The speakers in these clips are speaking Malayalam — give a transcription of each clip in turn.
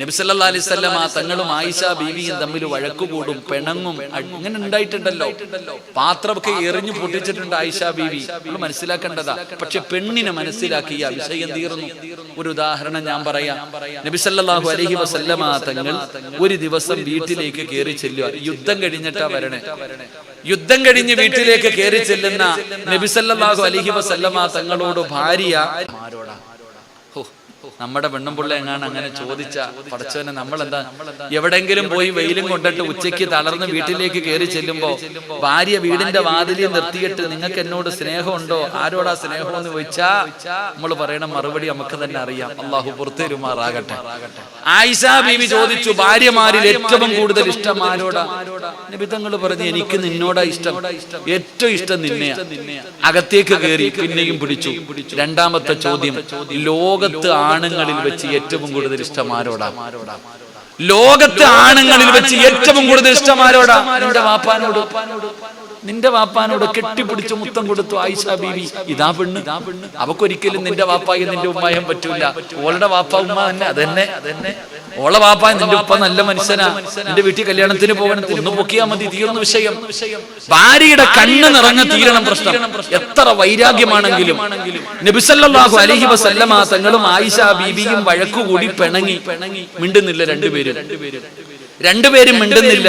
നബിസല്ലാ അലിസ്വല്ലം ആ തങ്ങളും ആയിഷ ബീവിയും തമ്മിൽ വഴക്കുകൂടും പെണങ്ങും അങ്ങനെ ഉണ്ടായിട്ടുണ്ടല്ലോ. പാത്രമൊക്കെ എറിഞ്ഞു പൊട്ടിച്ചിട്ടുണ്ട് ആയിഷ ബീവി. നമ്മൾ മനസ്സിലാക്കേണ്ടതാ. പക്ഷെ പെണ്ണിനെ മനസ്സിലാക്കി ഈ വിഷയം തീർന്നു. ഒരു ഉദാഹരണം ഞാൻ പറയാം. നബിസല്ലാഹു അലഹി വസല്ലമ തങ്ങൾ ഒരു ദിവസം വീട്ടിലേക്ക് കയറി ചെല്ലുക. യുദ്ധം കഴിഞ്ഞിട്ടാ വരണേ. യുദ്ധം കഴിഞ്ഞ് വീട്ടിലേക്ക് കയറി ചെല്ലുന്ന നബിസല്ലാഹു അലഹി വസല്ലമ തങ്ങളോട് ഭാര്യ നമ്മുടെ പെണ്ണുമ്പിള്ള എങ്ങാണ് അങ്ങനെ ചോദിച്ച പടച്ചവനെ നമ്മളെന്താ എവിടെങ്കിലും പോയി വെയിലും കൊണ്ടിട്ട് ഉച്ചയ്ക്ക് തളർന്ന് വീട്ടിലേക്ക് കയറി ചെല്ലുമ്പോ ഭാര്യ വീടിന്റെ വാതിലിൽ നിർത്തിയിട്ട് നിങ്ങൾക്ക് എന്നോട് സ്നേഹമുണ്ടോ? ആരോടാ സ്നേഹം എന്ന് ചോദിച്ചാ നമ്മൾ പറയണ മറുപടി നമുക്ക് തന്നെ അറിയാം. അള്ളാഹു പുറത്തേരുമാറാകട്ടെ. ആയിഷ ബീവി ചോദിച്ചു ഭാര്യമാരിൽ ഏറ്റവും കൂടുതൽ ഇഷ്ടം ആരോടാ? നിബിധങ്ങൾ പറഞ്ഞു എനിക്ക് നിന്നോടാ ഇഷ്ടം. ഏറ്റവും ഇഷ്ടം നിന്നെയാ. അകത്തേക്ക് കയറി പിന്നെയും പിടിച്ചു. രണ്ടാമത്തെ ചോദ്യം ലോകത്ത് ആണുങ്ങളിൽ വെച്ച് ഏറ്റവും കൂടുതൽ ഇഷ്ടം ആരോടാ? ലോകത്ത് ആണുങ്ങളിൽ വെച്ച് ഏറ്റവും കൂടുതൽ ഇഷ്ടം ആരോടാ? നിന്റെ വാപ്പാനോട്. നിന്റെ വാപ്പാനോട് കെട്ടിപ്പിടിച്ച് മുത്തം കൊടുത്തു. ആയിഷ ബീവി ഇതാ പെണ്ണ്. അവക്കൊരിക്കലും നിന്റെ വാപ്പായി നിന്റെ ഉമ്മായും പറ്റൂല. ഓളുടെ വാപ്പ ഉമ്മ തന്നെ അതന്നെ. അതന്നെ. ഓളെ വാപ്പ നിന്റെ ഉപ്പ നല്ല മനുഷ്യനാ. നിന്റെ വീട്ടിൽ കല്യാണത്തിന് പോകണം ഒന്ന് പൊക്കിയാ മതി തീർന്ന വിഷയം. ഭാര്യയുടെ കണ്ണ് നിറഞ്ഞ തീരണം പ്രശ്നം. എത്ര വൈരാഗ്യമാണെങ്കിലും. നബിസല്ലാഹു അലഹി വസല്ലമ തങ്ങളും ആയിഷ ബീബിയും വഴക്കുകൂടി പിണങ്ങി. മിണ്ടുന്നില്ല രണ്ടുപേരും. രണ്ടുപേരും. മിണ്ടുന്നില്ല.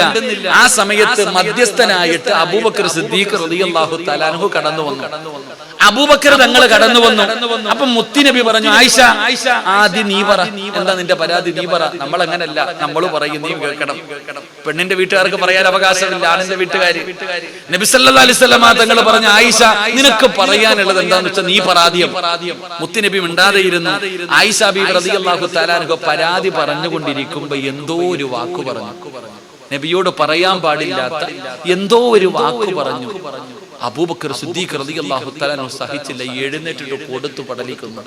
ആ സമയത്ത് മധ്യസ്ഥനായിട്ട് അബൂബക്കർ സിദ്ദീഖ് റളിയല്ലാഹു തലാൻഹു കടന്നു വന്നു. അബൂബക്കർ തങ്ങൾ കടന്നു വന്നു അപ്പൊ മുത്തിനബി പറഞ്ഞു ആയിഷ ആയിഷ ആദ്യം നീ പറ. എന്താ നിന്റെ പരാതി? നീ പറ. നമ്മൾ അങ്ങനല്ല. നമ്മൾ പറയും നീ കേൾക്കണം. പെണ്ണിന്റെ വീട്ടുകാർക്ക് പറയാൻ അവകാശമില്ല. ആണിന്റെ വീട്ടുകാർ നബി സല്ലല്ലാഹു അലൈഹി വസല്ലമ തങ്ങൾ പറഞ്ഞു ആയിഷ നിനക്ക് പറയാനുള്ളത് എന്താന്ന് വെച്ചാൽ നീ പരാതിയം. മുത്തിനബി മിണ്ടാതെ ഇരുന്നു ആയിഷ ബി റളിയല്ലാഹു തആലാൻഹു പരാതി പറഞ്ഞുകൊണ്ടിരിക്കുമ്പോ എന്തോ ഒരു വാക്ക് പറഞ്ഞു. നബിയോട് പറയാൻ പാടില്ലാത്ത എന്തോ ഒരു വാക്ക് പറഞ്ഞു. അബൂബക്കർ സിദ്ദീഖ് റളിയല്ലാഹു തആല സഹിച്ചില്ല എഴുന്നേറ്റിട്ട് കൊടുത്തു പടലിക്കുന്നു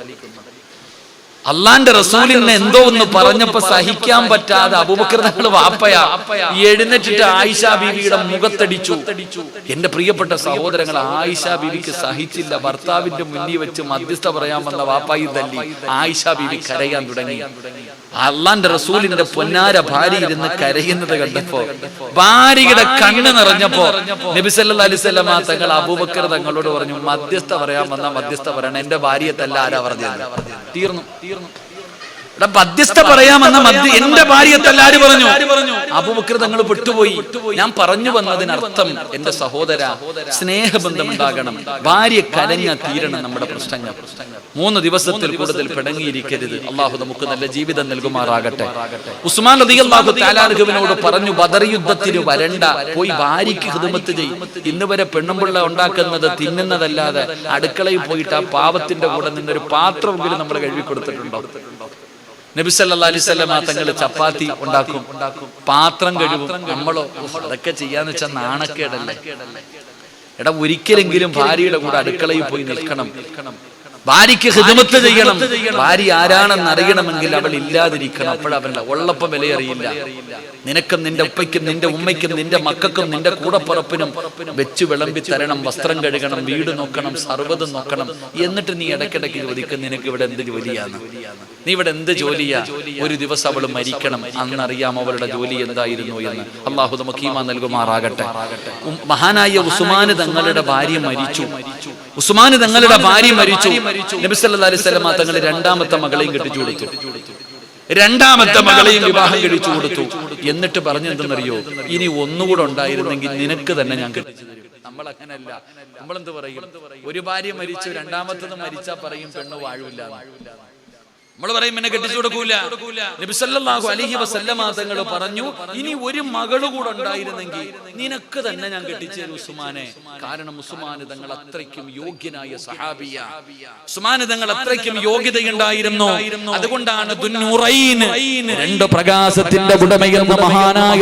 അള്ളാന്റെ റസൂലിനെ എന്തോ ഒന്ന് പറഞ്ഞപ്പോ സഹിക്കാൻ പറ്റാതെ അബൂബക്കർ തങ്ങൾ വാപ്പയാ. എഴുന്നേറ്റിട്ട് ആയിഷ ബീവിയുടെ മുഖത്തടിച്ചു. എന്റെ പ്രിയപ്പെട്ട സഹോദരങ്ങൾ ആയിഷ ബീവിക്ക് സഹിച്ചില്ല. ഭർത്താവിന്റെ മുന്നിൽ വെച്ച് മധ്യസ്ഥ പറയാൻ വന്ന വാപ്പായി തല്ലി. ആയിഷ ബീവി കരയാൻ തുടങ്ങി. അള്ളാന്റെ റസൂലിന്റെ പൊന്നാര ഭാര്യ ഇരുന്ന് കരയുന്നത് കണ്ടപ്പോ ഭാര്യയുടെ കണ്ണ് നിറഞ്ഞപ്പോ നബിസല്ലാ തങ്ങൾ അബൂബക്കർ തങ്ങളോട് പറഞ്ഞു മധ്യസ്ഥ പറയാൻ വന്ന മധ്യസ്ഥ പറയണം എന്റെ ഭാര്യയെ തല്ല ആരാ പറഞ്ഞു തീർന്നു. തീർന്നു. എടാ മധ്യസ്ഥ പറയാമെന്ന മധ്യ എന്റെ ഭാര്യ എല്ലാരും പറഞ്ഞു. അബൂബക്കർ തങ്ങൾ പെട്ടുപോയി. ഞാൻ പറഞ്ഞു വന്നതിനർത്ഥം എന്റെ സഹോദര സ്നേഹബന്ധം ഉണ്ടാകണം. ഭാര്യ കരഞ്ഞ തീരണം നമ്മുടെ പ്രശ്നങ്ങൾ. മൂന്ന് ദിവസത്തിൽ കൂടുതൽ പിടങ്ങിയിരിക്കരുത് അള്ളാഹു നമുക്ക് നല്ല ജീവിതം നൽകുമാറാകട്ടെ. ഉസ്മാൻ റളിയല്ലാഹു താലാർഹുവിനോട് പറഞ്ഞു ബദർ യുദ്ധത്തിന് വരണ്ട പോയി ഭാര്യയ്ക്ക് ഹിതമത്ത് ചെയ്യും. ഇന്ന് വരെ പെണ്ണുമ്പിള്ള ഉണ്ടാക്കുന്നത് തിന്നുന്നതല്ലാതെ അടുക്കളയിൽ പോയിട്ട് ആ പാവത്തിന്റെ കൂടെ നിന്നൊരു പാത്രമെങ്കിലും നമ്മൾ കഴുകി കൊടുത്തിട്ടുണ്ടോ? നബി സല്ലല്ലാഹു അലൈഹി വസല്ലം തങ്ങൾ ചപ്പാത്തി ഉണ്ടാക്കും. പാത്രം കഴുകും. നമ്മളോ അതൊക്കെ ചെയ്യാന്ന് വെച്ചാൽ നാണക്കേടല്ലേ? എടാ ഒരിക്കലെങ്കിലും ഭാര്യയുടെ കൂടെ അടുക്കളയിൽ പോയി നിൽക്കണം. ഭാര്യയ്ക്ക് ഹിതമത്ത് ചെയ്യണം. ഭാര്യ ആരാണെന്ന് അറിയണമെങ്കിൽ അവൾ ഇല്ലാതിരിക്കണം. അപ്പോഴവല്ല ഉള്ളപ്പം വിലയറിയില്ല. നിനക്കും നിന്റെ ഉപ്പയ്ക്കും നിന്റെ ഉമ്മയ്ക്കും നിന്റെ മക്കൾക്കും നിന്റെ കൂടപ്പുറപ്പിനും വെച്ച് വിളമ്പി തരണം വസ്ത്രം കഴുകണം വീട് നോക്കണം സർവതും നോക്കണം. എന്നിട്ട് നീ ഇടയ്ക്കിടയ്ക്ക് ചോദിക്കും നിനക്ക് ഇവിടെ എന്ത് ജോലിയാണ്? നീ ഇവിടെ എന്ത് ജോലിയാ? ഒരു ദിവസം അവൾ മരിക്കണം. അന്നറിയാം അവളുടെ ജോലി എന്തായിരുന്നു എന്ന്. അള്ളാഹു നമുക്ക് ഈമാ നൽകുമാറാകട്ടെ. മഹാനായ ഉസ്മാന് തങ്ങളുടെ ഭാര്യ മരിച്ചു. ഉസ്മാന് തങ്ങളുടെ ഭാര്യ മരിച്ചു. നബി സല്ലല്ലാഹു അലൈഹി തങ്ങൾ രണ്ടാമത്തെ മകളെയും കെട്ടിച്ചു കൊടുത്തു. രണ്ടാമത്തെ മകളെയും വിവാഹം കഴിച്ചു കൊടുത്തു. എന്നിട്ട് പറഞ്ഞു എന്തെന്നറിയോ? ഇനി ഒന്നുകൂടെ ഉണ്ടായിരുന്നെങ്കിൽ നിനക്ക് തന്നെ ഞാൻ കെട്ടിച്ചു നമ്മൾ അങ്ങനല്ല നമ്മളെന്ത് പറയും? ഒരു ഭാര്യ മരിച്ചു രണ്ടാമത്തത് മരിച്ചാ പറയും പെണ്ണ് വാഴൂല നമ്മൾ പറയും എന്നെ കെട്ടിച്ചു കൊടുക്കൂല. നബിസല്ലാഹു അലഹി വസല്ലമ തങ്ങൾ പറഞ്ഞു ഇനി ഒരു മകൾ കൂടെ ഉണ്ടായിരുന്നെങ്കിൽ നിനക്ക് തന്നെ ഞാൻ കെട്ടിച്ചു ഉസ്മാനെ. കാരണം ഉസ്മാന് തങ്ങൾ അത്രയ്ക്കും യോഗ്യനായ സഹാബിയ ഉസ്മാന് തങ്ങൾ അത്രയ്ക്കും യോഗ്യതയുണ്ടായിരുന്നു. അതുകൊണ്ടാണ് രണ്ട് പ്രകാശത്തിന്റെ ഉടമയെന്ന മഹാനായ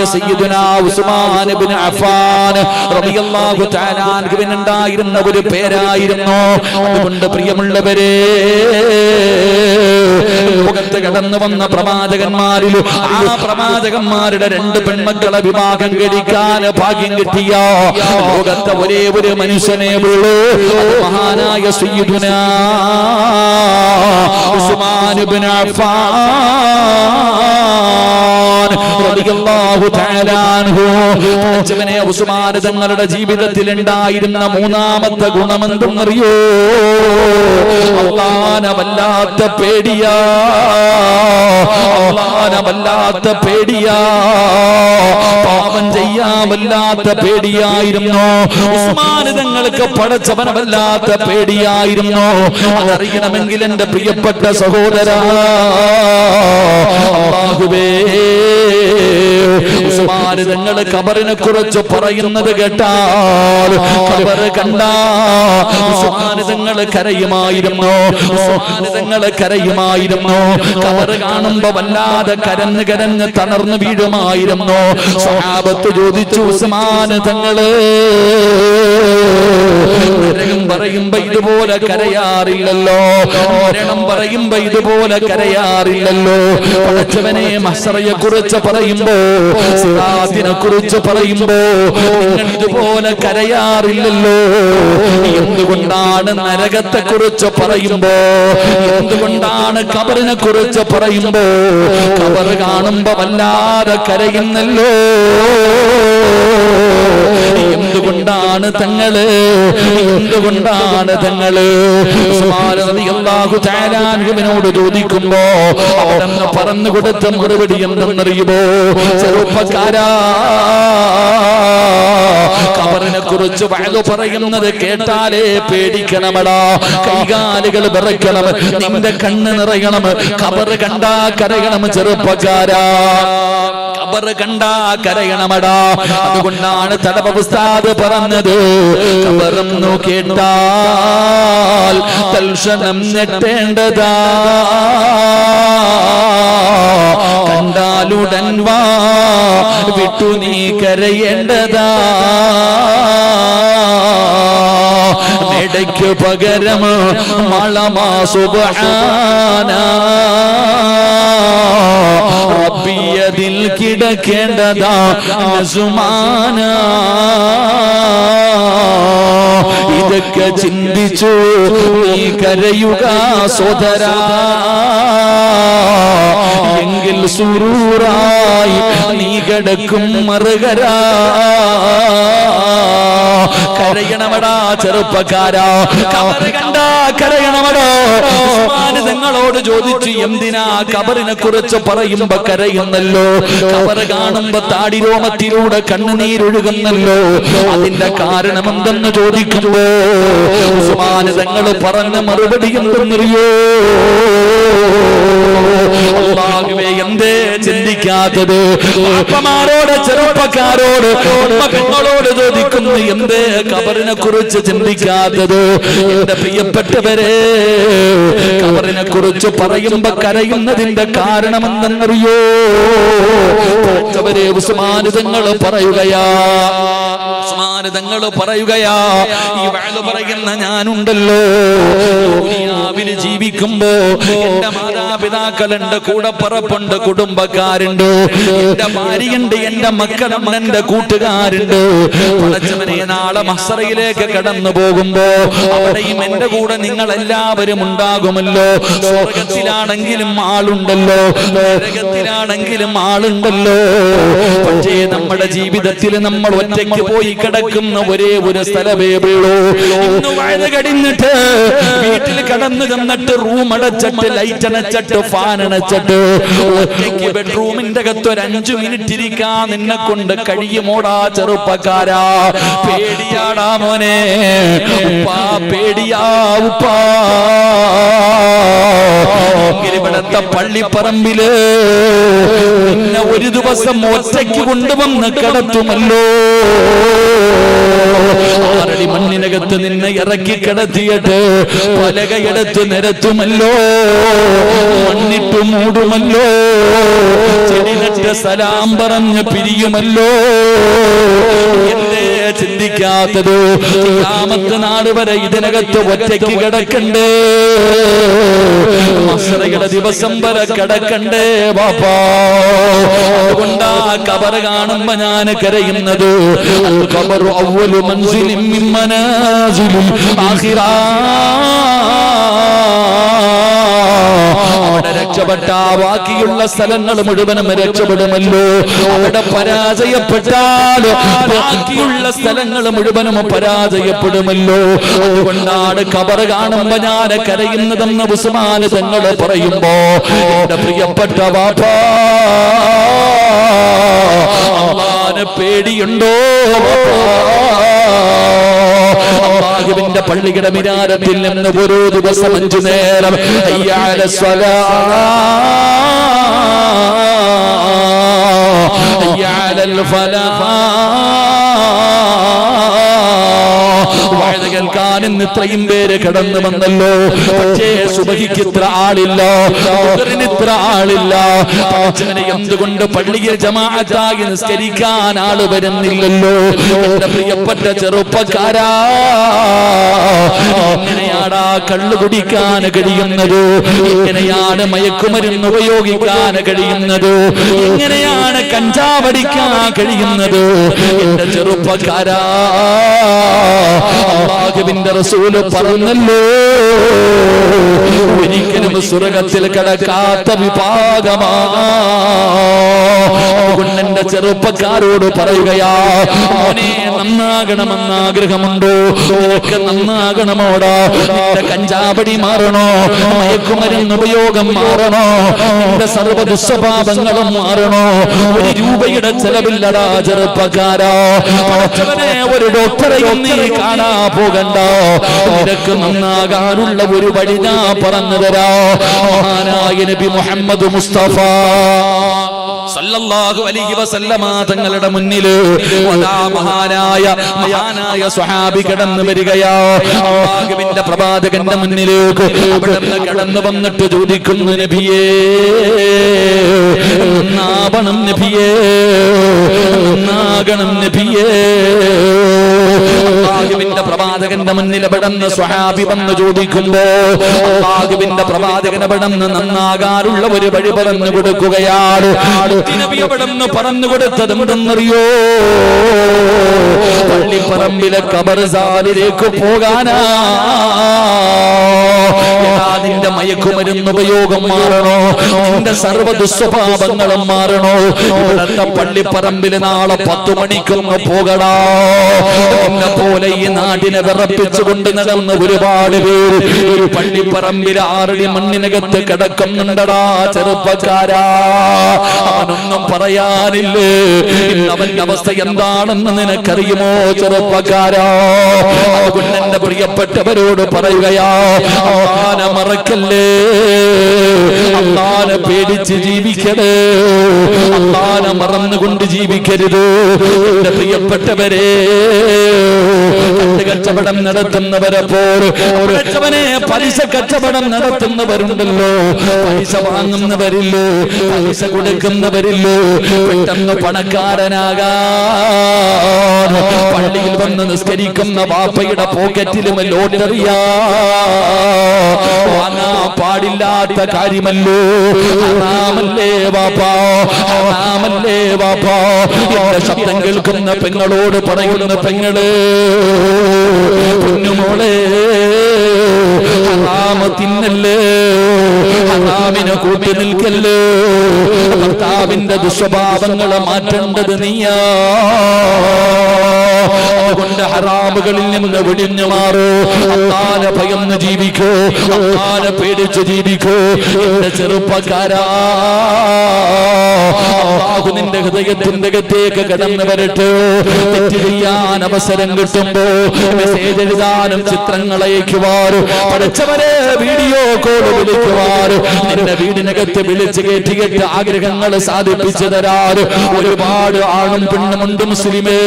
ഉണ്ടായിരുന്ന ഒരു പേരായിരുന്നു. അതുകൊണ്ട് പ്രിയമുള്ളവരെ വന്ന പ്രവാചകന്മാരിൽ ആ പ്രവാചകന്മാരുടെ രണ്ട് പെൺമക്കളെ വിവാഹം കഴിക്കാൻ ഭാഗ്യം കിട്ടിയ? ലോകത്തെ ഒരേ ഒരു മനുഷ്യനെ മഹാനായ ഉസ്മാൻ ഇബ്നു അഫ്ഫാൻ ഉസ്മാൻ തങ്ങളുടെ ജീവിതത്തിൽ ഉണ്ടായിരുന്ന മൂന്നാമത്തെ ഗുണമെന്തെന്നറിയോ അള്ളാന വല്ലാത്ത പേടിയാ അള്ളാന വല്ലാത്ത പേടിയാ. പാപം ചെയ്യാൻ വല്ലാത്ത പേടിയായിരുന്നു ഉസ്മാനിതങ്ങൾക്ക് പടച്ചവന വല്ലാത്ത പേടിയായിരുന്നു. അതറിയണമെങ്കിൽ എന്റെ പ്രിയപ്പെട്ട സഹോദര. അള്ളാഹുവേ ഉസ്മാൻ തങ്ങൾ കബറിനെ കുറിച്ച് പറയുന്നത് കേട്ടാൽ കബർ കണ്ട. ഉസ്മാൻ തങ്ങൾ കരയുമായിരുന്നു. ഉസ്മാൻ തങ്ങൾ കരയുമായിരുന്നു. കബറ് കാണുമ്പോ വല്ലാതെ കരഞ്ഞ് കരഞ്ഞ് തളർന്നു വീഴുമായിരുന്നു? സ്വഭാവത്ത് ചോദിച്ചു ഉസ്മാൻ നരകം പറയുമ്പോ ഇതുപോലെ കരയാറില്ലല്ലോ. മരണം പറയുമ്പോ ഇതുപോലെ കരയാറില്ലല്ലോ. പടച്ചവനെ മസറയെ കുറിച്ച് പറയുമ്പോ സിറാത്തിനെ കുറിച്ച് പറയുമ്പോ നിങ്ങൾ ഇതുപോലെ കരയാറില്ലല്ലോ. എന്തുകൊണ്ടാണ് നരകത്തെ കുറിച്ച് പറയുമ്പോ എന്തുകൊണ്ടാണ് കബറിനെ കുറിച്ച് പറയുമ്പോ കബർ കാണുമ്പോ വല്ലാതെ കരയുന്നല്ലോ. എന്തുകൊണ്ടാണ് തങ്ങൾ? എന്തുകൊണ്ടാണ് തങ്ങൾ? ോട് ചോദിക്കുമ്പോ അവിടെന്ന് പറഞ്ഞു കൊടുത്ത മറുപടി എന്തെന്നറിയുമോ? ചെറുപ്പക്കാരാ. കബറിനെ കുറിച്ച് വഴു പറയുന്നത് കേട്ടാലേ പേടിക്കണമടാ. കൈകാലുകൾ വിറയ്ക്കണം. നിന്റെ കണ്ണ് നിറയണം. കബറ് കണ്ടാ കരയണം ചെറുപ്പക്കാരാ. കബറ് കണ്ടാ കരയണമടാ. അതുകൊണ്ടാണ് ഉസ്താദ് പറഞ്ഞത്. കബറെന്നു കേട്ടാൽ തൽക്ഷണം ഞെട്ടേണ്ടതാ. കണ്ടാലുടൻ വാ വിട്ടു നീ കരയേണ്ടതാ. മെടയ്ക്ക് പകരം മളമാ? സുബാന റബ്ബിയതിൽ കിടക്കേണ്ടതാ നസുമാന ഇതൊക്കെ ചിന്തിച്ചു നീ കരയുക സോദരാ. സുറൂറായി നീ കിടക്കും മറുകരാ. കരയണമടാ ചെറുപ്പക്കാരാ. തങ്ങളോട് ചോദിച്ചു എന്തിനാ കബറിനെ കുറിച്ച് പറയുമ്പോ കരയുന്നല്ലോ? കബറ് കാണുമ്പോ താടിരോമത്തിലൂടെ കണ്ണുനീരൊഴുകുന്നല്ലോ? അതിന്റെ കാരണം എന്തെന്ന് ചോദിക്കുമ്പോ തങ്ങൾ പറഞ്ഞ മറുപടി എന്തെന്നറിയോ? അല്ലാഹുവേ എന്തേ ചിന്തിക്കാത്തത്. അപ്പമാരോട് ചെറുപ്പക്കാരോട് മക്കളോട് ചോദിക്കുന്നു എന്തേ കബറിനെ കുറിച്ച് ചിന്തിക്കാത്തത്? എന്റെ പ്രിയപ്പെട്ടവരെ കബറിനെ കുറിച്ച് പറയുമ്പോ കരയുന്നതിന്റെ കാരണം എന്തെന്നറിയോ ഉസ്മാനിതങ്ങൾ പറയുകയാ. ഉസ്മാനിതങ്ങൾ പറയുകയാ. ഈ വാഴ പറയുന്ന ഞാനുണ്ടല്ലോ. ജീവിക്കുമ്പോ എന്റെ മാതാപിതാക്കളുണ്ട് കൂടപ്പറപ്പുണ്ട് കുടുംബക്കാരുണ്ട്. എന്റെ ഭാര്യയുണ്ട് എന്റെ മക്കളുണ്ട് എന്റെ കൂട്ടുകാരുണ്ട്. പടച്ചവനെ നാളെ മസറയിലേക്ക് കടന്നു പോകുമ്പോ അവിടെയും എന്റെ കൂടെ നിങ്ങൾ എല്ലാവരും ഉണ്ടാകുമല്ലോ. സ്വർഗത്തിലാണെങ്കിലും ആളുണ്ടല്ലോ. നരകത്തിലാണെങ്കിലും ആളുണ്ടല്ലോ. പക്ഷേ നമ്മുടെ ജീവിതത്തിൽ നമ്മൾ ഒറ്റയ്ക്ക് പോയി കിടക്കുന്ന ഒരേ ഒരു സ്ഥലമേ ഇന്ന് വഴ കടിഞ്ഞിട്ട് വീട്ടിൽ കടന്നു ചെന്നിട്ട് റൂം അടച്ചിട്ട് ലൈറ്റ് അണച്ചിട്ട് ഫാൻ അണച്ചിട്ട് ഒറ്റയ്ക്ക് ബെഡ്റൂമിന്റെ അകത്ത് ഒരു അഞ്ചു മിനിറ്റ് ഇരിക്കാൻ നിന്നെ കൊണ്ട് കഴിയുമോടാ ചെറുപ്പക്കാരാ. പേടിയാടാ മോനെ. ഉപ്പാ പേടിയാ ഉപ്പാ. ഇവിടത്തെ പള്ളിപ്പറമ്പിൽ ഒരു ദിവസം ഒറ്റയ്ക്ക് കൊണ്ടുവന്ന് കിടത്തുമല്ലോ. ആറടി മണ്ണിനകത്ത് നിന്നെ ഇറക്കി കിടത്തിയിട്ട് പലകയെടുത്ത് നിരത്തുമല്ലോ. മണ്ണിട്ട് മൂടുമല്ലോ. ചെടിനട്ട് സലാം പറഞ്ഞ് പിരിയുമല്ലോ. എന്തേ ചിന്തിക്കാത്തത് നാട് വരെ ഇതിനകത്ത് ഒറ്റയ്ക്ക് കിടക്കണ്ടേ? ദിവസം വരെ കിടക്കണ്ടേ ബാപ്പാ. അതുകൊണ്ടാ കബറ് കാണുമ്പോ ഞാൻ കരയുന്നത്. ഖബറു അവിടെ രക്ഷപ്പെട്ട ബാക്കിയുള്ള സ്ഥലങ്ങൾ മുഴുവനും രക്ഷപ്പെടുമല്ലോ. അവിടെ പരാജയപ്പെട്ടാൽ ബാക്കിയുള്ള സ്ഥലങ്ങൾ മുഴുവനും പരാജയപ്പെടുമല്ലോ. അതുകൊണ്ടാണ് കബർ കാണുമ്പോ ഞാൻ കരയുന്നതെന്ന് ഉസ്മാന് തങ്ങൾ പറയുമ്പോ എന്റെ പ്രിയപ്പെട്ട വാപ്പാ അള്ളാന് പേടിയുണ്ടോ? അള്ളാഹുവിന്റെ പള്ളിയുടെ മിനാരത്തിൽ നിന്ന് ഓരോ ദിവസം അഞ്ചു നേരം അയ്യാല സ്വലാ. അയ്യാലൽ ഫലാ. കേൾക്കാൻ ഇന്ന് ഇത്രയും പേര് കടന്നു വന്നല്ലോ. പക്ഷേ സുബഹിക്ക് ഇത്ര ആളില്ല. ഇത്ര ആളില്ല. എന്തുകൊണ്ട് പള്ളിയിൽ ജമാഅത്തായി നിസ്കരിക്കാൻ ആൾ വരുന്നില്ലല്ലോ. എന്റെ പ്രിയപ്പെട്ട ചെറുപ്പക്കാരാ. എങ്ങനെയാടാ കള്ളു കുടിക്കാൻ കഴിയുന്നത്. എങ്ങനെയാണ് മയക്കുമരുന്ന് ഉപയോഗിക്കാൻ കഴിയുന്നത്. എങ്ങനെയാണ് കഞ്ചാവടിക്കാൻ കഴിയുന്നത്. എന്റെ ചെറുപ്പക്കാരാ. അള്ളാഹുവിന്റെ റസൂൽ പറഞ്ഞല്ലോ. ഒരിക്കലും സ്വർഗത്തിൽ കിടക്കാത്ത വിഭാഗമാ. ചെറുപ്പക്കാരോട് പറയുകയാ മോനെ നന്നാകണമെന്ന് ആഗ്രഹമുണ്ടോ? നിനക്ക് നന്നാകണമോടാ? നിന്റെ കഞ്ചാവടി മാറണോ? മയക്കുമരുന്ന് ഉപയോഗം മാറണോ? നിന്റെ സർവ ദുസ്വഭാവങ്ങളും മാറണോ? ഒരു രൂപയുടെ ചെലവില്ലടാ ചെറുപ്പക്കാരാ. ഒരു ഡോക്ടറെയും നീ കാണാ പോകണ്ട. നിനക്ക് നന്നാകാനുള്ള ഒരു വഴി ഞാൻ പറഞ്ഞു തരാ. മഹാനായ നബി മുഹമ്മദ് മുസ്തഫ. സല്ലല്ലാഹു അലൈഹി വസല്ലമ തങ്ങളുടെ മുന്നിൽ മഹാനായ മഹാനായ സ്വഹാബി കടന്നു വരികയാ. പ്രവാചകന്റെ മുന്നിലേക്ക് അവിടുന്ന് കടന്നു വന്നിട്ട് ചോദിക്കുന്നു നബിയേ നാവണം നബിയേ നാഗണം നബിയേ. അള്ളാഹുവിന്റെ പ്രവാചകന്റെ മുന്നിൽ പെടുന്ന സ്വഹാബി വന്ന് ചോദിക്കുമ്പോ അള്ളാഹുവിന്റെ പ്രവാചകനെ എവിടെന്ന് നന്നാകാറുള്ള ഒരു വഴി പറഞ്ഞു കൊടുക്കുകയാണ്. എവിടെന്ന് പറഞ്ഞു കൊടുത്തത് എന്തെന്നറിയോ? പള്ളിപ്പറമ്പിലെ കബർസാലിലേക്ക് പോകാനാ. നിന്റെ മയക്കുമരുന്ന് ഉപയോഗം മാറണോ? നിന്റെ സർവ ദുസ്വഭാവങ്ങളും മാറണോ? ഇവിടുത്തെ പള്ളിപ്പറമ്പിൽ നാളെ പത്തു മണിക്കൊന്ന് പോകടാ. എന്നെ പോലെ ഈ നാടിനെ വിറപ്പിച്ചുകൊണ്ട് നടന്ന ഒരുപാട് പേര് ഒരു പള്ളിപ്പറമ്പിൽ ആറടി മണ്ണിനകത്ത് കിടക്കുന്നുണ്ടടാ ചെറുപ്പക്കാരാ. അവനൊന്നും പറയാനില്ലേ? അവന്റെ അവസ്ഥ എന്താണെന്ന് നിനക്കറിയുമോ ചെറുപ്പക്കാരാ? അതുകൊണ്ട് എന്റെ പ്രിയപ്പെട്ടവരോട് പറയുകയാ മറക്കല്ലേ അള്ളാനെ പേടിച്ച് ജീവിക്കണേ അള്ളാനെ മറന്നുകൊണ്ട് ജീവിക്കരുത്. എന്റെ പ്രിയപ്പെട്ടവരെ കച്ചവടം നടത്തുന്നവരെ പോലെ പലിശ കച്ചവടം നടത്തുന്നവരുണ്ടല്ലോ. പൈസ വാങ്ങുന്നവരില്ലോ? പൈസ കൊടുക്കുന്നവരില്ലോ? പെട്ടെന്ന് പണക്കാരനാകാ പള്ളിയിൽ വന്ന് നിസ്കരിക്കുന്ന വാപ്പയുടെ പോക്കറ്റിലും ലോട്ടറിയാ. പാടില്ലാത്ത കാര്യമല്ലോ. ഹറാമല്ലേ വാപ്പാ ഹറാമല്ലേ വാപ്പാ. എന്റെ ശബ്ദം കേൾക്കുന്ന പെങ്ങളോട് പറയുന്ന പെങ്ങൾ. ഹറാമ തിന്നല്ലേ ഹറാമിനെ കൂട്ടി നിൽക്കല്ലേ ഭർത്താവിന്റെ ദുസ്വഭാവങ്ങളെ മാറ്റേണ്ടത് നീയാ. അതുകൊണ്ട് ഹറാമുകളിൽ നിന്ന് വെടിഞ്ഞു മാറൂ. അത്താനെ ഭയന്ന് ജീവിക്കൂ അത്താനെ പേടിച്ച് ജീവിക്കൂ. എന്റെ ചെറുപ്പക്കാരാ. അള്ളാഹു നിന്റെ ഹൃദയത്തിന്റെ അകത്തേക്ക് കടന്നു വരട്ടെ. തെറ്റ് അവസരം കിട്ടുമ്പോ മെസ്സേജ് എഴുതാനും ചിത്രങ്ങൾ അയക്കുവാറ് പഠിച്ചവരെ വീഡിയോ കോൾ വിളിക്കുവാറ് നിന്റെ വീടിനകത്ത് വിളിച്ച് കയറ്റി കയറ്റിയിട്ട് ആഗ്രഹങ്ങൾ സാധിപ്പിച്ചു തരാറ് ഒരുപാട് ആണും പെണ്ണുമുണ്ട് മുസ്ലിമേ.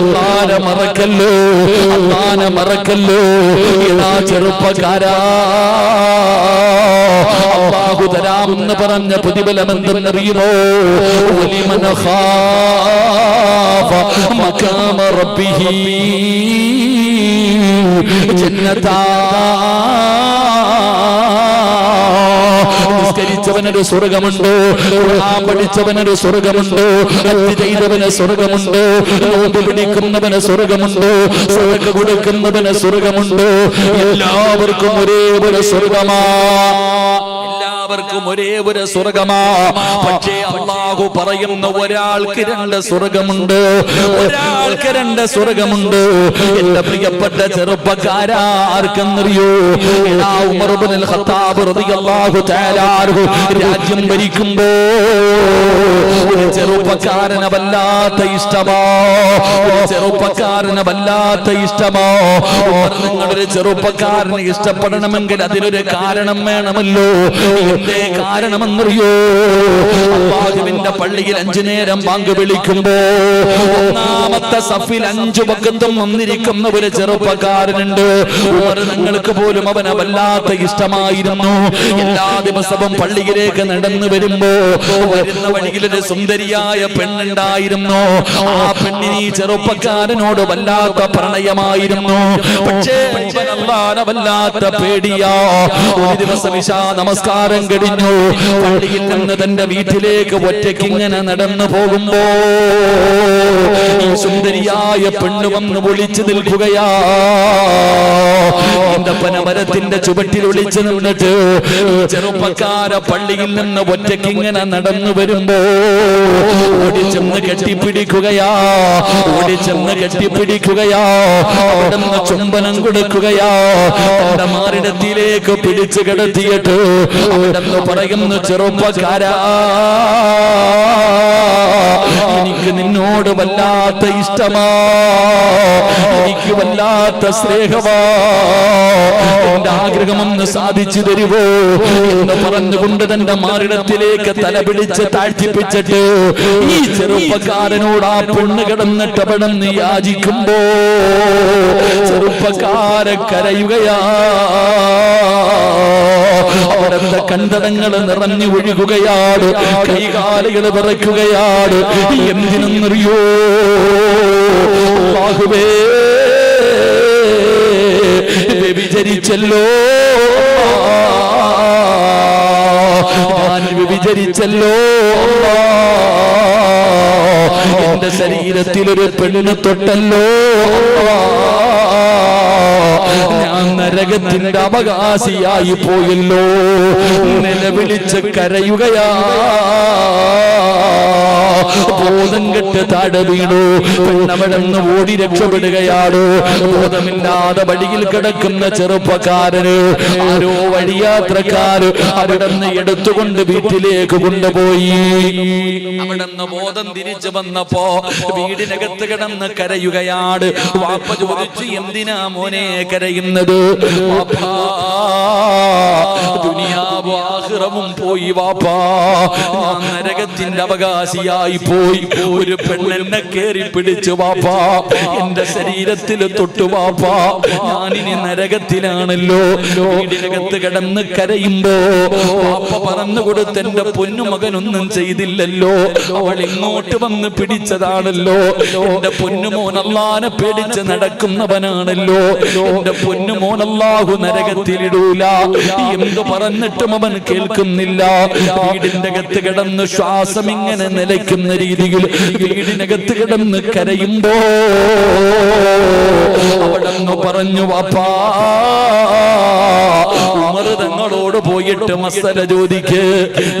അമ്മാന മറക്കല്ലോ? അമ്മാന മറക്കല്ലോ? ഇതാ ചെറുപ്പക്കാരാ. അള്ളാഹു തരാമെന്ന് പറഞ്ഞ പ്രതിഫലം എന്തെന്നറിയോ എന്തെന്നറിയുമോ ഒലിമന മക്കാമ റബ്ബിഹി. ജന്നതാ നിസ്കരിച്ചവനൊരു സ്വർഗമുണ്ട്? പഠിച്ചവനൊരു സ്വർഗമുണ്ട്? ഹജ്ജ് ചെയ്തവന് സ്വർഗമുണ്ട്? നോമ്പ് പിടിക്കുന്നവന് സ്വർഗമുണ്ട്? സ്വർഗ കൊടുക്കുന്നവന് സ്വർഗമുണ്ട്? എല്ലാവർക്കും ഒരേ ഒരു സ്വർഗമാ. എല്ലാവർക്കും ഒരേ ഒരു സ്വർഗമാ. പക്ഷേ അള്ളാഹു പറയുന്ന ഒരാൾക്ക് രണ്ട് സ്വർഗമുണ്ട്. ഒരാൾക്ക് രണ്ട് സ്വർഗമുണ്ട്. എന്റെ പ്രിയപ്പെട്ട ചെറുപ്പക്കാരാ ആർക്കെന്നറിയോ? എടാ ഉമർ ഇബ്നുൽ ഖത്താബ് റളിയല്ലാഹു തആല അൻഹു രാജ്യം ഭരിക്കുമ്പോ ചെറുപ്പക്കാരനെ വല്ലാത്ത ഇഷ്ടമോ. ചെറുപ്പക്കാരന് വല്ലാത്ത ഇഷ്ടമോ. നിങ്ങളൊരു ചെറുപ്പക്കാരനെ ഇഷ്ടപ്പെടണമെങ്കിൽ അതിനൊരു കാരണം വേണമല്ലോ. കാരണമെന്നറിയോ? അള്ളാഹുവിന്റെ പള്ളിയിൽ അഞ്ചു നേരം ബാങ്ക് വിളിക്കുമ്പോ ഒന്നാമത്തെ സഫിൽ അഞ്ചു പക്കത്തും വന്നിരിക്കുന്ന ഒരു ചെറുപ്പക്കാരനുണ്ട്. ഉമർ നിങ്ങൾക്ക് പോലും അവനെ വല്ലാത്ത ഇഷ്ടമായിരുന്നു. എല്ലാ ദിവസവും പള്ളിയിലേക്ക് നടന്നു വരുമ്പോ വരുന്ന വഴിയിൽ ഒരു സുന്ദരിയായ പെണ്ണുണ്ടായിരുന്നു. ആ പെണ്ണിന് ഈ ചെറുപ്പക്കാരനോട് വല്ലാത്ത പ്രണയമായിരുന്നു. പക്ഷേ വല്ലാത്ത പേടിയാ. ഒരു ദിവസം ഇശാ നമസ്കാരം കഴിഞ്ഞു പള്ളിയിൽ നിന്ന് തന്റെ വീട്ടിലേക്ക് ഒറ്റയ്ക്ക് ഇങ്ങനെ നടന്നു പോകുമ്പോ സുന്ദരിയായ പെണ്ണ് വന്ന് വിളിച്ചു നിൽക്കുകയാ. പനമരത്തിന്റെ ചുവട്ടിൽ വിളിച്ചു നിന്നിട്ട് ചെറുപ്പക്കാര പള്ളിയിൽ നിന്ന് ഒറ്റയ്ക്ക് ഇങ്ങനെ നടന്നു വരുമ്പോ ഓടിച്ചെന്ന് കെട്ടിപ്പിടിക്കുകയാ. ഓടിച്ചെന്ന് കെട്ടിപ്പിടിക്കുകയാ. അവിടുന്ന് ചുംബനം കൊടുക്കുകയാ. മാറിടത്തിലേക്ക് പിടിച്ചു കിടത്തിയിട്ട് അവിടുന്ന് പറയുന്നു ചെറുപ്പക്കാരാ. എനിക്ക് നിന്നോട് വല്ലാത്ത ഇഷ്ടമാ. എനിക്ക് വല്ലാത്ത സ്നേഹമാ. എന്റെ ആഗ്രഹമൊന്ന് സാധിച്ചു തരുവോ എന്ന് പറഞ്ഞുകൊണ്ട് തന്റെ മാറിടത്തിലേക്ക് തല പിടിച്ച് താഴ്ത്തിപ്പിച്ചിട്ട് ഈ ചെറുപ്പക്കാരനോട് ആ പെണ്ണ് കിടന്നിട്ട് പെടന്ന് യാചിക്കുമ്പോ ചെറുപ്പക്കാരെ കരയുകയാ. അവിടുത്തെ കണ്ടടങ്ങൾ നിറഞ്ഞു ഒഴുകുകയാണ് കൈകാലുകൾ വിറയ്ക്കുകയാണ് എന്തിനെന്നറിയോ? ബാഹുവേ. വ്യഭിചരിച്ചല്ലോ. ഞാൻ എന്റെ ശരീരത്തിൽ ഒരു പെണ്ണ് തൊട്ടല്ലോ. ഞാൻ നരകത്തിന്റെ അവകാശിയായി പോയല്ലോ. നിലവിളിച്ച് കരയുകയാ. ബോധം കെട്ട് താഴെ വീണു. പെണ്ണവിടെന്ന് ഓടി രക്ഷപ്പെടുകയാണ്. ബോധമില്ലാതെ വഴിയിൽ കിടക്കുന്ന ചെറുപ്പക്കാരന് ആരോ വഴിയാത്രക്കാര് അവിടെന്ന് എടുത്തുകൊണ്ട് വീട്ടിലേക്ക് കൊണ്ടുപോയി. അവിടെന്ന് ബോധം തിരിച്ചു വന്നപ്പോ വീടിനകത്ത് കിടന്ന് കരയുകയാണ്. വാപ്പ ചോദിച്ചു എന്തിനാ മോനെ കരയുന്നത്? വാപ്പാ, ആഖിറവും പോയി വാപ്പാ. നരകത്തിന്റെ അവകാശിയായി പോയി. ഒരു പെണ്ണെന്നെ കേറി പിടിച്ചു വാപ്പാ. എന്റെ ശരീരത്തിൽ തൊട്ടു വാപ്പാ. ഞാനിനി നരകത്തിലാണല്ലോ. വീടിനകത്ത് കിടന്ന് കരയുമ്പോ വാപ്പ പറഞ്ഞു കൊടുത്ത് എന്റെ പൊന്നുമകനൊന്നും ചെയ്തില്ലല്ലോ. അവൾ ഇങ്ങോട്ട് വന്ന് പിടിച്ചതാണല്ലോ. എന്റെ പൊന്നുമോൻ അള്ളാനെ പേടിച്ച് നടക്കുന്നവനാണല്ലോ. എന്റെ പൊന്നുമോൻ നരകത്തിലിടൂല. എന്തു പറഞ്ഞിട്ടും അവൻ കേൾക്കുന്നില്ല വീടിന്റെ അകത്ത് കിടന്ന് ശ്വാസം ഇങ്ങനെ നിലയ്ക്കുന്ന രീതിയിൽ വീടിനകത്ത് കിടന്ന് കരയുമ്പോ അവിടെന്ന് പറഞ്ഞു വാപ്പാ തങ്ങളോട് പോയിട്ട് മസല ചോദിക്ക്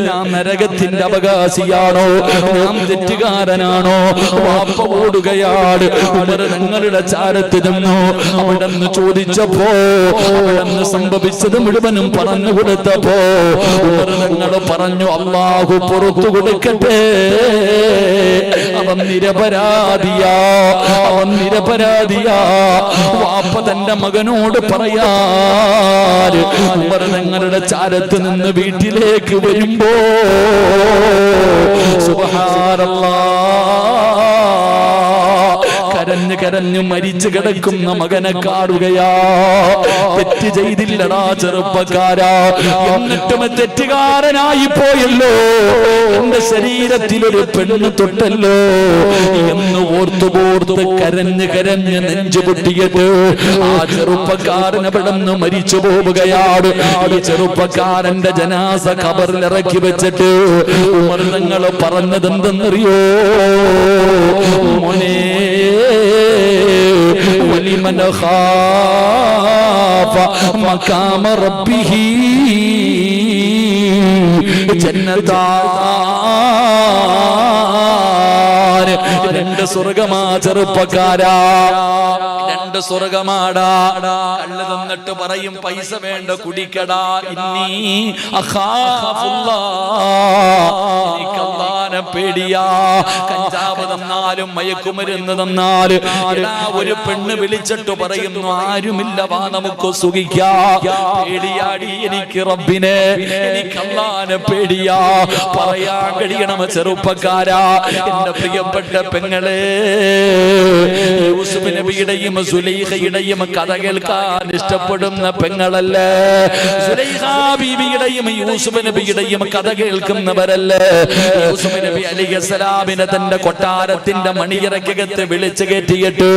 ഞാൻ നരകത്തിന്റെ അവകാശിയാണോ ഞാൻ തെറ്റുകാരനാണോ വാപ്പ ഓടുകയാണ് ഉമർ തങ്ങളുടെ ചാരത്ത് ചെന്നു അവിടെന്ന് ചോദിച്ചപ്പോ അവിടെന്ന് സംഭവിച്ചത് മുഴുവനും പറഞ്ഞു കൊടുത്തപ്പോ ഉമർ പറഞ്ഞു അള്ളാഹു പുറത്തു കൊടുക്കട്ടെ. അവൻ നിരപരാധിയാ അവൻ നിരപരാധിയാ. വാപ്പ തന്റെ മകനോട് പറയാ ഉമർ ചാരത്ത് നിന്ന് വീട്ടിലേക്ക് വരുമ്പോ സുബ്ഹാനല്ലാഹ് കരഞ്ഞു കരഞ്ഞു മരിച്ചു കിടക്കുന്ന മകനെ കാണുകയാ. തെറ്റ് ചെയ്തില്ലടാ ചെറുപ്പക്കാരാ. എന്നിട്ടും തെറ്റുകാരനായി പോയല്ലോ. എന്റെ ശരീരത്തിലൊരു ശരീരത്തിൽ ഒരു പെണ്ണ് തൊട്ടല്ലോ. എന്ന് ഓർത്തു പോർത്ത് കരഞ്ഞ് കരഞ്ഞ് നെഞ്ചു പൊട്ടിയത് ആ ചെറുപ്പക്കാരനെ പെടന്ന് മരിച്ചു പോവുകയാണ്. ഈ ചെറുപ്പക്കാരന്റെ ജനാസ ഖബറിൽ ഇറക്കി വെച്ചിട്ട് ഉമർ നിങ്ങൾ പറഞ്ഞത് എന്തെന്നറിയോ മോനെ ولمن خاف مقام ربه ജന്നതാൻ രണ്ട് സ്വർഗമാ ചെറുപ്പക്കാരാ രണ്ട് സ്വർഗമാടാ. കല്ല് തന്നിട്ട് പറയും പൈസ വേണ്ട കുടിക്കടാ ഇന്നീ പേടിയാ. കഞ്ചാവ് തന്നാലും മയക്കുമരുന്ന് തന്നാൽ ഒരു പെണ്ണ് വിളിച്ചിട്ട് പറയുന്നു ആരുമില്ല വാ നമുക്ക് സുഖിക്കാ. പേടിയാടി എനിക്ക് റബ്ബിനെ എനിക്കല്ലാനെ പേടിയാ. പറയാൻ കഴിയണം ചെറുപ്പക്കാരാ. എന്റെ പ്രിയപ്പെട്ട പെങ്ങളെ യൂസുഫ് നബിയുടെയും സുലൈഹയുടെയും കഥ കേൾക്കാൻ ഇഷ്ടപ്പെടുന്ന പെങ്ങളല്ലേ? സുലൈഹ ബീബിയുടെയും യൂസുഫ് നബിയുടെയും കഥ കേൾക്കുന്നവരല്ലേ? യൂസുഫ് നബി അലിഹസലാമിനെ തന്റെ കൊട്ടാരത്തിന്റെ മണിയറക്കകത്ത് വിളിച്ചു കയറ്റിയിട്ട്.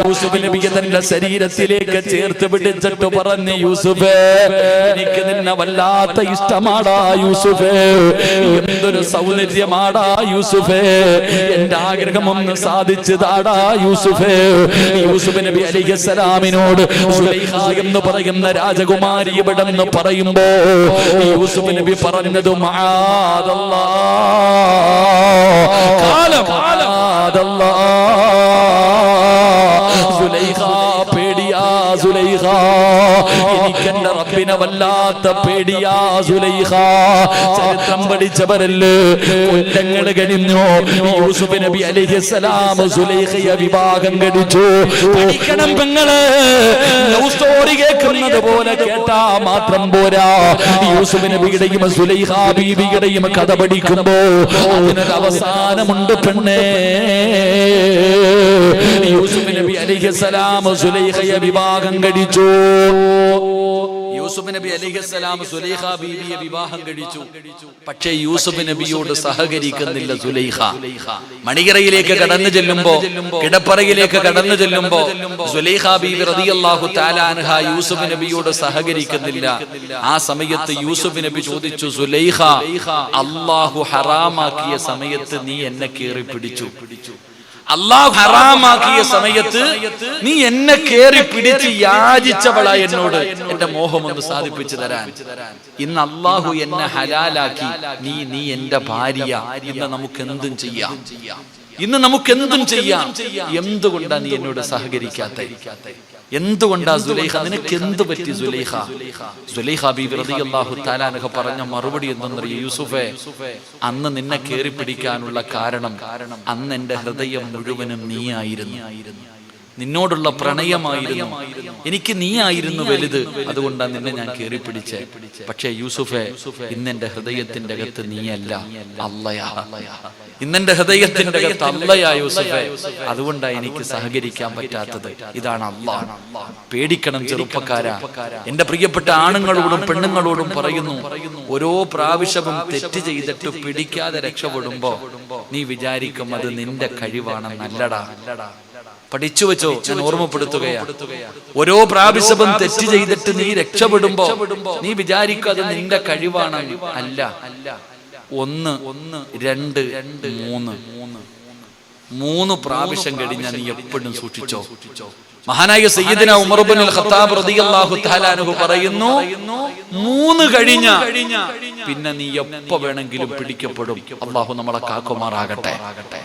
യൂസുഫ് നബിയെ തന്റെ ശരീരത്തിലേക്ക് ചേർത്ത് പിടിച്ചിട്ട് പറഞ്ഞു യൂസുഫേ എനിക്ക് നിന്നെ വല്ലാത്ത ഇഷ്ടമാടാ യൂസുഫേ. എന്തൊരു സൗന്ദര്യമാടാ യൂസുഫേ. എന്റെ ആഗ്രഹം ഒന്ന് സാധിച്ചു താടാ യൂസുഫേ. യൂസുഫ് നബി അലിഹസലാമിനോട് എന്ന് പറയുന്ന രാജകുമാരി ഇവിടെ നിന്ന് പറയുമ്പോ യൂസുഫ് നബി പറഞ്ഞത് മആദല്ലാ എനിക്കെന്റെ റബ്ബിനെ വല്ലാത്ത പേടിയാ സുലൈഹ ചരിത്രം പഠിച്ചവരല്ലേ? കൊല്ലങ്ങൾ കഴിഞ്ഞു. യൂസുഫ് നബി അലൈഹിസ്സലാം സുലൈഖയെ വിവാഹം കഴിച്ചു. പഠിക്കണം പെങ്ങൾ. സ്റ്റോറി കേൾക്കുന്നത് പോലെ കേട്ടാ മാത്രം പോരാ. യൂസുഫ് നബിയുടെയും സുലൈഹ ബീബിയുടെയും കഥ പഠിക്കുമ്പോ അതിനൊരു അവസാനമുണ്ട് പെണ്ണേ. യൂസുഫ് നബി അലൈഹിസ്സലാം സുലൈഖയെ വിവാഹം കഴിച്ചു. യൂസുഫ് നബി അലിഹസ്സലാം സുലൈഖ ബീബിയെ വിവാഹം കഴിച്ചു. പക്ഷേ യൂസുഫ് നബിയോട് സഹകരിക്കുന്നില്ല സുലൈഖ. മണികറയിലേക്ക് കടന്നു ചെല്ലുമ്പോ കിടപ്പറയിലേക്ക് കടന്നു ചെല്ലുമ്പോ സുലൈഖ ബീബി റളിയല്ലാഹു തആല അൻഹ യൂസുഫ് നബിയോട് സഹകരിക്കുന്നില്ല. ആ സമയത്ത് യൂസുഫ് നബി ചോദിച്ചു സുലൈഖ അള്ളാഹു ഹറാമാക്കിയ സമയത്ത് നീ എന്നെ കീറി പിടിച്ചു. അള്ളാഹു ഹറാമാക്കിയ സമയത്ത് നീ എന്നെ കേറി പിടിച്ച് യാചിച്ചവളാ എന്നോട് എന്റെ മോഹം ഒന്ന് സാധിപ്പിച്ചു തരാൻ. ഇന്ന് അള്ളാഹു എന്നെ ഹലാലാക്കി. നീ നീ എന്റെ ഭാര്യ. ഇന്ന് നമുക്ക് എന്തും ചെയ്യാം. ഇന്ന് നമുക്ക് എന്തും ചെയ്യാം. എന്തുകൊണ്ടാണ് നീ എന്നോട് സഹകരിക്കാത്ത എന്തുകൊണ്ടാ സുലൈഖ നിനക്ക് എന്ത് പറ്റി സുലൈഖ സുലൈഖ ബീബി റളിയല്ലാഹു തആല അൻഹ പറഞ്ഞ മറുപടി എന്തെന്നറിയ യൂസുഫേ? അന്ന് നിന്നെ കേറി പിടിക്കാനുള്ള കാരണം അന്ന് എന്റെ ഹൃദയം മുഴുവനും നീയായിരുന്നു. നിന്നോടുള്ള പ്രണയമായിരുന്നു. എനിക്ക് നീ ആയിരുന്നു വലുത്. അതുകൊണ്ടാണ് നിന്നെ ഞാൻ കയറി പിടിച്ചേ പക്ഷേ യൂസുഫെ ഇന്നെന്റെ ഹൃദയത്തിന്റെ അകത്ത് നീയല്ല അല്ലയാ. ഇന്നെന്റെ ഹൃദയത്തിന്റെ അകത്ത് അല്ലയാ യൂസുഫെ. അതുകൊണ്ടാണ് എനിക്ക് സഹകരിക്കാൻ പറ്റാത്തത്. ഇതാണ് അള്ളാഹ് പേടിക്കണം ചെറുപ്പക്കാര. എന്റെ പ്രിയപ്പെട്ട ആണുങ്ങളോടും പെണ്ണുങ്ങളോടും പറയുന്നു ഓരോ പ്രാവശ്യവും തെറ്റ് ചെയ്തിട്ട് പിടിക്കാതെ രക്ഷപ്പെടുമ്പോ നീ വിചാരിക്കും അത് നിന്റെ കഴിവാണെന്നല്ലടാ. പഠിച്ചു വെച്ചോ ഞാൻ ഓർമ്മപ്പെടുത്തുകയാ. ഓരോ പ്രാവശ്യവും തെറ്റ് ചെയ്തിട്ട് നീ രക്ഷപ്പെടുമ്പോ നീ വിചാരിക്കാതെ നിന്റെ കഴിവാണ് അല്ല. ഒന്ന് ഒന്ന് രണ്ട് രണ്ട് മൂന്ന്. മൂന്ന്. മൂന്ന് പ്രാവശ്യം കഴിഞ്ഞാൽ നീ എപ്പോഴും സൂക്ഷിച്ചോ. മഹാനായ സയ്യിദിന ഉമർ ബിൻ ഖത്താബ് റളിയല്ലാഹു തആല അൻഹു പറയുന്നു മൂന്ന് കഴിഞ്ഞ പിന്നെ നീ എപ്പോ വേണമെങ്കിലും പിടിക്കപ്പെടും. അള്ളാഹു നമ്മളെ കാക്കുമാറാകട്ടെ.